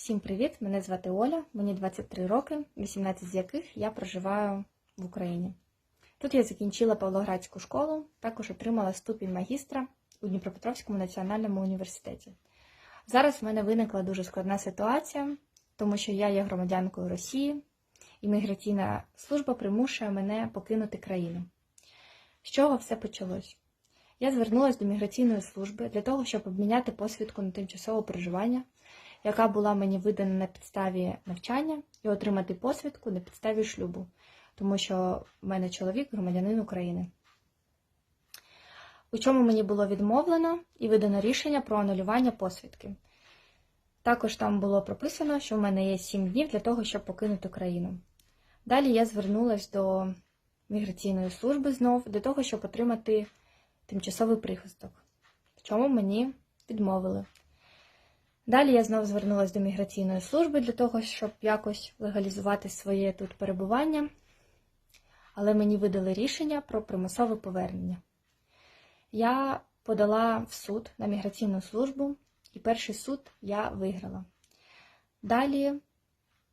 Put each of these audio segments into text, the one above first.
Всім привіт! Мене звати Оля, мені 23 роки, 18 з яких я проживаю в Україні. Тут я закінчила Павлоградську школу, також отримала ступінь магістра у Дніпропетровському національному університеті. Зараз в мене виникла дуже складна ситуація, тому що я є громадянкою Росії, і міграційна служба примушує мене покинути країну. З чого все почалось? Я звернулася до міграційної служби для того, щоб обміняти посвідку на тимчасове проживання, яка була мені видана на підставі навчання, і отримати посвідку на підставі шлюбу, тому що в мене чоловік громадянин України. У чому мені було відмовлено і видано рішення про анулювання посвідки. Також там було прописано, що в мене є 7 днів для того, щоб покинути країну. Далі я звернулася до міграційної служби знов для того, щоб отримати тимчасовий прихисток, в чому мені відмовили. Далі я знову звернулася до міграційної служби для того, щоб якось легалізувати своє тут перебування, але мені видали рішення про примусове повернення. Я подала в суд на міграційну службу, і перший суд я виграла. Далі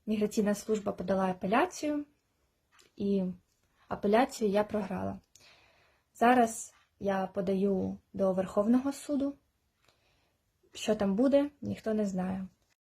міграційна служба подала апеляцію, і апеляцію я програла. Зараз я подаю до Верховного суду. Що там буде, ніхто не знає.